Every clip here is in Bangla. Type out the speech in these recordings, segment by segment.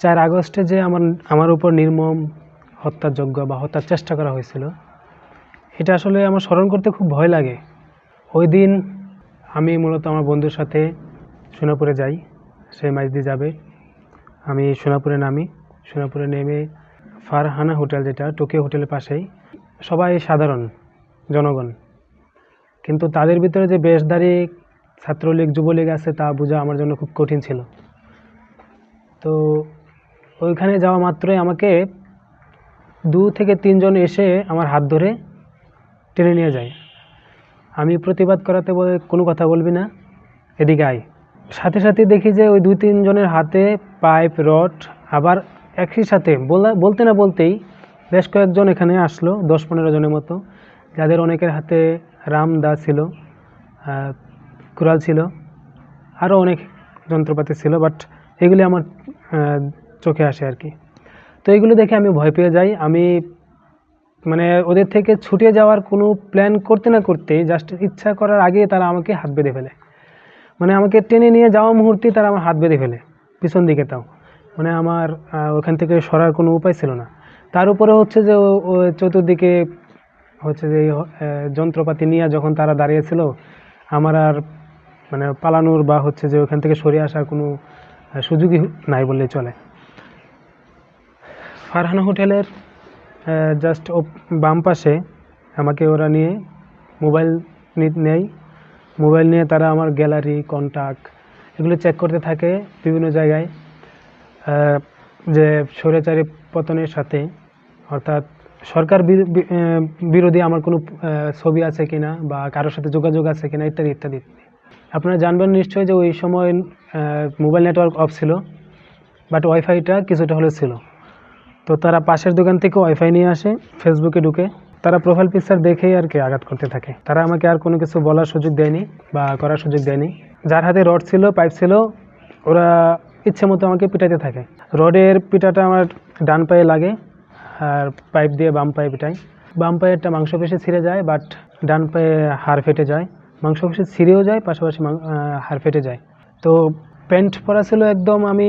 চার আগস্টে যে আমার আমার উপর নির্মম হত্যাযোগ্য বা হত্যার চেষ্টা করা হয়েছিল, এটা আসলে আমার স্মরণ করতে খুব ভয় লাগে। ওই দিন আমি মূলত আমার বন্ধুর সাথে সোনাপুরে যাই, সে মাইজদি যাবে। আমি সোনাপুরে নামি, সোনাপুরে নেমে ফারহানা হোটেল যেটা, টোকিও হোটেলের পাশেই, সবাই সাধারণ জনগণ। কিন্তু তাদের ভিতরে যে বেশদারি ছাত্রলীগ, যুবলীগ আছে তা বোঝা আমার জন্য খুব কঠিন ছিল। তো ওইখানে যাওয়া মাত্রই আমাকে দু থেকে তিনজন এসে আমার হাত ধরে টেনে নিয়ে যায়। আমি প্রতিবাদ করাতে বলে কোনো কথা বলবি না। এদিকে আয়। সাথে সাথে দেখি যে ওই দুই তিনজনের হাতে পাইপ, রড, আবার একই সাথে বলা বলতে না বলতেই বেশ কয়েকজন এখানে আসলো দশ পনেরো জনের মতো। যাদের অনেকের হাতে রাম দা ছিল কুড়াল ছিল, আরও অনেক যন্ত্রপাতি ছিল, বাট এগুলি আমার চোখে আসে আর কি। তো এগুলো দেখে আমি ভয় পেয়ে যাই। আমি মানে ওদের থেকে ছুটে যাওয়ার কোনো প্ল্যান করতে না করতেই জাস্ট ইচ্ছা করার আগে তারা আমাকে হাত বেঁধে ফেলে। মানে আমাকে টেনে নিয়ে যাওয়া মুহূর্তে তারা আমার হাত বেঁধে ফেলে, পিছন দিকে তাও। মানে আমার ওখান থেকে সরার কোনো উপায় ছিল না। তার উপরে হচ্ছে যে ও- চতুর্দিকে হচ্ছে যে যন্ত্রপাতি নিয়ে যখন তারা দাঁড়িয়েছিল, আমার আর মানে পালানোর বা হচ্ছে যে ওখান থেকে সরে আসার কোনো সুযোগই নাই বললেই চলে। ফারহানা হোটেলের জাস্ট বাম পাশে আমাকে ওরা নিয়ে মোবাইল নেই মোবাইল নিয়ে তারা আমার গ্যালারি কন্ট্যাক্ট এগুলো চেক করতে থাকে বিভিন্ন জায়গায়। যে স্বৈরাচারী পতনের সাথে, অর্থাৎ সরকার বিরোধী আমার কোনো ছবি আছে কিনা বা কারোর সাথে যোগাযোগ আছে কিনা ইত্যাদি ইত্যাদি ইত্যাদি। আপনারা জানবেন নিশ্চয়ই যে ওই সময় মোবাইল নেটওয়ার্ক অফ ছিল বাট ওয়াইফাইটা কিছুটা হলে ছিল। তো তারা পাশের দোকান থেকে ওয়াইফাই নিয়ে আসে ফেসবুকে ঢুকে। তারা প্রোফাইল পিকচার দেখেই আর কি আঘাত করতে থাকে। তারা আমাকে আর কোনো কিছু বলার সুযোগ দেয়নি বা করার সুযোগ দেয়নি। যার হাতে রড ছিল পাইপ ছিল, ওরা ইচ্ছে মতো আমাকে পিটাইতে থাকে। রডের পিটাটা আমার ডান পায়ে লাগে আর পাইপ দিয়ে বাম পায়ে পিটাই। বাম পায়েরটা মাংসপেশি ছিঁড়ে যায় বাট ডান পায়ে হাড় ফেটে যায়। মাংসপেশি ছিঁড়েও যায়, পাশাপাশি হাড় ফেটে যায়। তো প্যান্ট পরা ছিল একদম আমি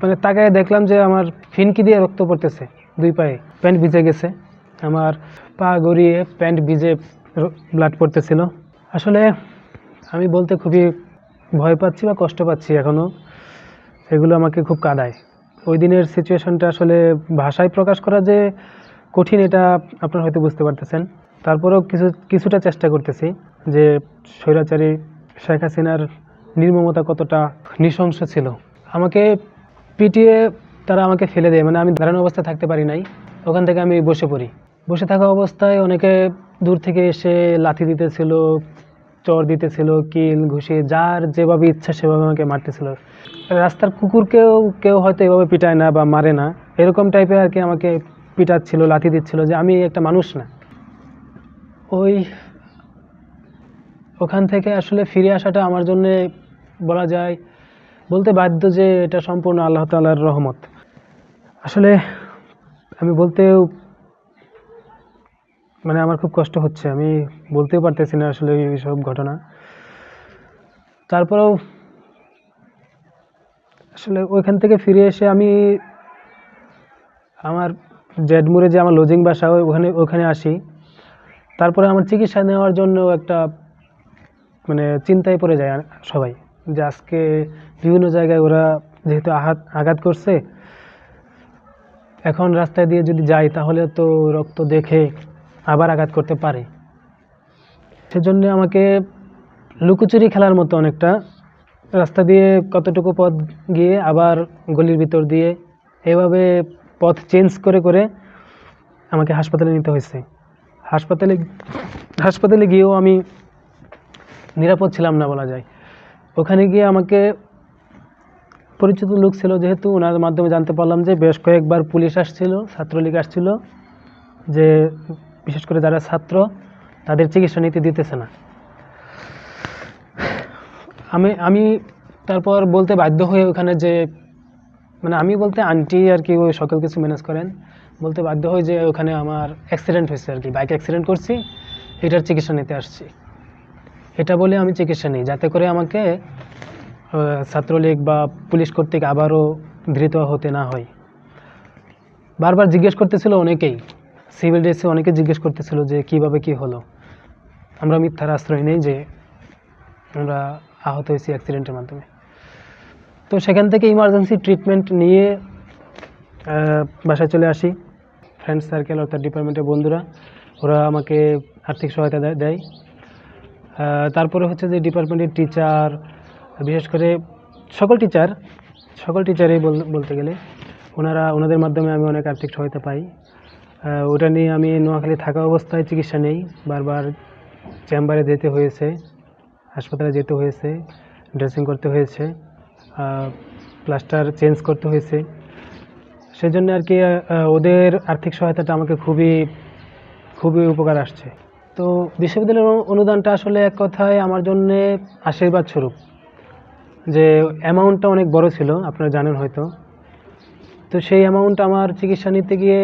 মানে তাকে দেখলাম যে আমার ফিনকি দিয়ে রক্ত পড়তেছে, দুই পায়ে। প্যান্ট ভিজে গেছে। আমার পা গড়িয়ে প্যান্ট ভিজে ব্লাড পড়তেছিল। আসলে আমি বলতে খুবই ভয় পাচ্ছি বা কষ্ট পাচ্ছি এখনও এগুলো আমাকে খুব কাঁদায়। ওই দিনের সিচুয়েশনটা আসলে ভাষায় প্রকাশ করা যে কঠিন, এটা আপনারা হয়তো বুঝতে পারতেছেন। তারপরেও কিছু, কিছুটা চেষ্টা করতেছি যে স্বৈরাচারী শেখ হাসিনার নির্মমতা কতটা নৃশংস ছিল। আমাকে পিটিয়ে তারা আমাকে ফেলে দেয়। মানে আমি দাঁড়ানো অবস্থায় থাকতে পারি নাই। ওখান থেকে আমি বসে পড়ি। বসে থাকা অবস্থায় অনেকে দূর থেকে এসে লাথি দিতেছিল, চর দিতেছিল, কিল ঘুষি যার যেভাবে ইচ্ছা সেভাবে আমাকে মারতেছিল। রাস্তার কুকুরকেও কেউ হয়তো এভাবে পিটায় না বা মারে না। এরকম টাইপের আর কি আমাকে পিটাচ্ছিল, লাথি দিচ্ছিল যে আমি একটা মানুষ না। ওই ওখান থেকে আসলে ফিরে আসাটা আমার জন্যে বলা যায় বলতে বাধ্য যে এটা সম্পূর্ণ আল্লাহ তালার রহমত। আসলে আমি বলতেও মানে আমার খুব কষ্ট হচ্ছে, আমি বলতেও পারতেছি না আসলে এইসব ঘটনা। তারপরেও আসলে ওইখান থেকে ফিরে এসে আমি আমার জেডমুরে যে আমার লজিং বাসা ওখানে ওখানে আসি। তারপরে আমার চিকিৎসা নেওয়ার জন্য একটা মানে চিন্তায় পড়ে যায় সবাই। যে আজকে বিভিন্ন জায়গায় ওরা যেহেতু আঘাত আঘাত করছে, এখন রাস্তায় দিয়ে যদি যাই তাহলে তো রক্ত দেখে আবার আঘাত করতে পারে। সেজন্য আমাকে লুকোচুরি খেলার মতো অনেকটা রাস্তা দিয়ে কতটুকু পথ গিয়ে আবার গলির ভিতর দিয়ে এভাবে পথ চেঞ্জ করে করে আমাকে হাসপাতালে নিতে হয়েছে। হাসপাতালে হাসপাতালে গিয়েও আমি নিরাপদ ছিলাম না বলা যায়। ওখানে গিয়ে আমাকে পরিচিত লোক ছিল যেহেতু ওনার মাধ্যমে জানতে পারলাম যে বেশ কয়েকবার পুলিশ আসছিল, ছাত্রলীগ আসছিল, যে বিশেষ করে যারা ছাত্র, তাদের চিকিৎসা নিতে দিতেছে না। আমি আমি তারপর বলতে বাধ্য হয়ে ওখানে যে মানে আমি বলতে আন্টি আর কি ওই সকল কিছু ম্যানেজ করেন। বলতে বাধ্য হই যে ওখানে আমার অ্যাক্সিডেন্ট হয়েছে আর কি বাইক অ্যাক্সিডেন্ট করছি, এটার চিকিৎসা নিতে আসছি। এটা বলে আমি চিকিৎসা নিই। যাতে করে আমাকে ছাত্রলীগ বা পুলিশ কর্তৃক আবারও ধৃত হতে না হয়। বারবার জিজ্ঞেস করতেছিল অনেকেই। সিভিল ড্রেসে অনেকে জিজ্ঞেস করতেছিল যে কীভাবে কি হলো। আমরা মিথ্যার আশ্রয় নেই যে আমরা আহত হয়েছি অ্যাক্সিডেন্টের মাধ্যমে। তো সেখান থেকে ইমার্জেন্সি ট্রিটমেন্ট নিয়ে বাসায় চলে আসি। ফ্রেন্ড সার্কেল অর্থাৎ ডিপার্টমেন্টের বন্ধুরা, ওরা আমাকে আর্থিক সহায়তা দেয়- তারপরে হচ্ছে যে ডিপার্টমেন্টের টিচার, বিশেষ করে সকল টিচার, সকল টিচারই বল- বলতে গেলে ওনারা, ওনাদের মাধ্যমে আমি অনেক আর্থিক সহায়তা পাই। ওটা নিয়ে আমি নোয়াখালী থাকা অবস্থায় চিকিৎসা নেই, বারবার চেম্বারে যেতে হয়েছে, হাসপাতালে যেতে হয়েছে, ড্রেসিং করতে হয়েছে প্লাস্টার চেঞ্জ করতে হয়েছে। সেজন্য আর কি ওদের আর্থিক সহায়তাটা আমাকে খুবই খুবই উপকার আসছে। তো বিশ্ববিদ্যালয়ের অনুদানটা আসলে এক কথায় আমার জন্য আশীর্বাদ স্বরূপ। যে অ্যামাউন্টটা অনেক বড় ছিল, আপনারা জানেন হয়তো। তো সেই অ্যামাউন্ট আমার চিকিৎসা নিতে গিয়ে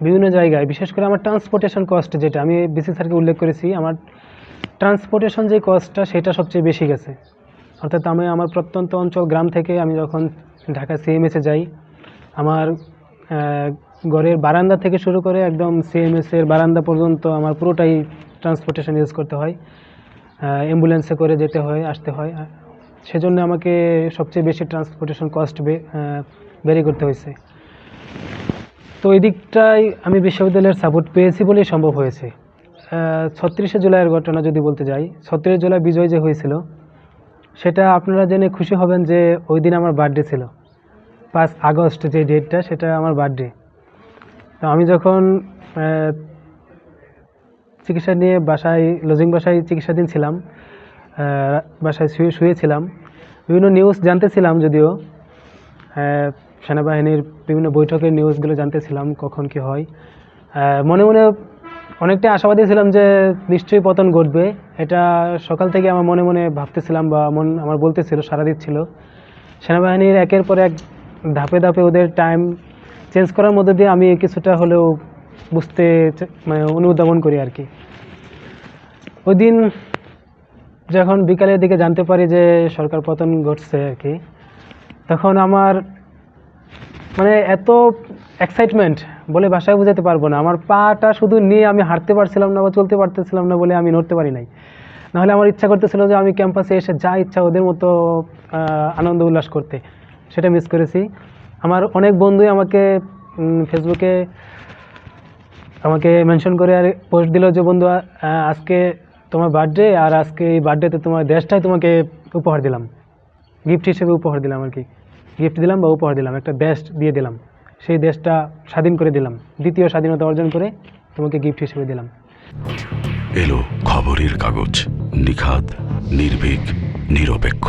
বিভিন্ন জায়গায়, বিশেষ করে আমার ট্রান্সপোর্টেশন কস্ট যেটা, আমি বিসি স্যারকে উল্লেখ করেছি, আমার ট্রান্সপোর্টেশন যে কস্টটা সেটা সবচেয়ে বেশি গেছে। অর্থাৎ আমি আমার প্রত্যন্ত অঞ্চল, গ্রাম থেকে আমি যখন ঢাকা সিএমএসে যাই, আমার ঘরের বারান্দা থেকে শুরু করে একদম সিএমএস এর বারান্দা পর্যন্ত আমার পুরোটাই ট্রান্সপোর্টেশন ইউজ করতে হয়। অ্যাম্বুলেন্সে করে যেতে হয়, আসতে হয়। সেজন্য আমাকে সবচেয়ে বেশি ট্রান্সপোর্টেশন কস্ট বেরি করতে হয়েছে। তো এই দিকটাই আমি বিশ্ববিদ্যালয়ের সাপোর্ট পেয়েছি বলেই সম্ভব হয়েছে। ছত্রিশে জুলাইয়ের ঘটনা যদি বলতে যাই, ছত্রিশে জুলাই বিজয় যে হয়েছিল, সেটা আপনারা জেনে খুশি হবেন যে ওই দিন আমার বার্থডে ছিল। পাঁচ আগস্ট যে ডেটটা সেটা আমার বার্থডে তো আমি যখন চিকিৎসা নিয়ে বাসায় লজিং বাসায় চিকিৎসাধীন ছিলাম বাসায় শুয়ে, শুয়েছিলাম, বিভিন্ন নিউজ জানতেছিলাম যদিও সেনাবাহিনীর বিভিন্ন বৈঠকের নিউজগুলো জানতেছিলাম কখন কি হয়। মনে মনে অনেকটাই আশাবাদী ছিলাম যে নিশ্চয়ই পতন ঘটবে। এটা সকাল থেকে আমার মনে মনে ভাবতেছিলাম বা মন, আমার বলতেছিল সারা দিচ্ছিল। সেনাবাহিনীর একের পর এক ধাপে ধাপে ওদের টাইম চেঞ্জ করার মধ্যে দিয়ে আমি কিছুটা হলেও বুঝতে মানে অনুধাবন করি আর কি। ওই দিন যখন বিকালের দিকে জানতে পারি যে সরকার পতন ঘটছে আর কি, তখন আমার মানে এত এক্সাইটমেন্ট বলে ভাষায় বোঝাতে পারব না। আমার পাটা শুধু নিয়ে আমি হাঁটতে পারছিলাম না বা চলতে পারতেছিলাম না বলে আমি নড়তে পারি নাই। নাহলে আমার ইচ্ছা করতেছিল যে আমি ক্যাম্পাসে এসে যা ইচ্ছা ওদের মতো আনন্দ উল্লাস করতে। সেটা মিস করেছি। আমার অনেক বন্ধুই আমাকে ফেসবুকে আমাকে মেনশন করে আর পোস্ট দিল যে, বন্ধু আজকে তোমার বার্থডে আর আজকে এই বার্থডেতে তোমার দেশটাই তোমাকে উপহার দিলাম। গিফট হিসেবে উপহার দিলাম আর কি। গিফট দিলাম বা উপহার দিলাম, একটা দেশ দিয়ে দিলাম। সেই দেশটা স্বাধীন করে দিলাম। দ্বিতীয় স্বাধীনতা অর্জন করে তোমাকে গিফট হিসেবে দিলাম। এলো খবরের কাগজ। নিখাদ, নির্ভীক, নিরপেক্ষ।